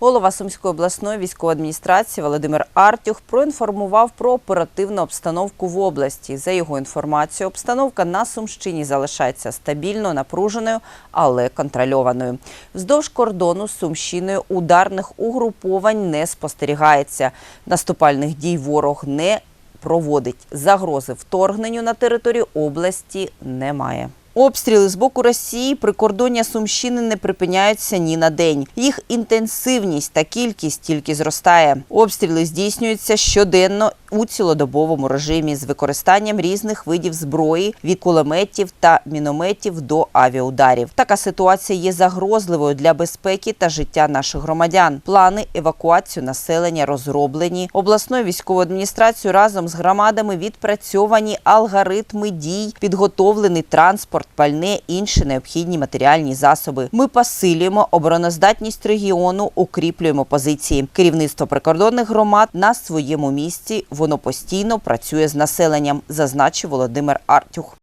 Голова Сумської обласної військової адміністрації Володимир Артюх проінформував про оперативну обстановку в області. За його інформацією, обстановка на Сумщині залишається стабільно напруженою, але контрольованою. Вздовж кордону з Сумщиною ударних угруповань не спостерігається. Наступальних дій ворог не проводить. Загрози вторгненню на територію області немає. Обстріли з боку Росії прикордоння Сумщини не припиняються ні на день. Їх інтенсивність та кількість тільки зростає. Обстріли здійснюються щоденно у цілодобовому режимі з використанням різних видів зброї від кулеметів та мінометів до авіаударів. Така ситуація є загрозливою для безпеки та життя наших громадян. Плани евакуацію населення розроблені. Обласною військовою адміністрацією разом з громадами відпрацьовані алгоритми дій, підготовлений транспорт, пальне, інші необхідні матеріальні засоби. Ми посилюємо обороноздатність регіону, укріплюємо позиції. Керівництво прикордонних громад на своєму місці. Воно постійно працює з населенням, зазначив Володимир Артюх.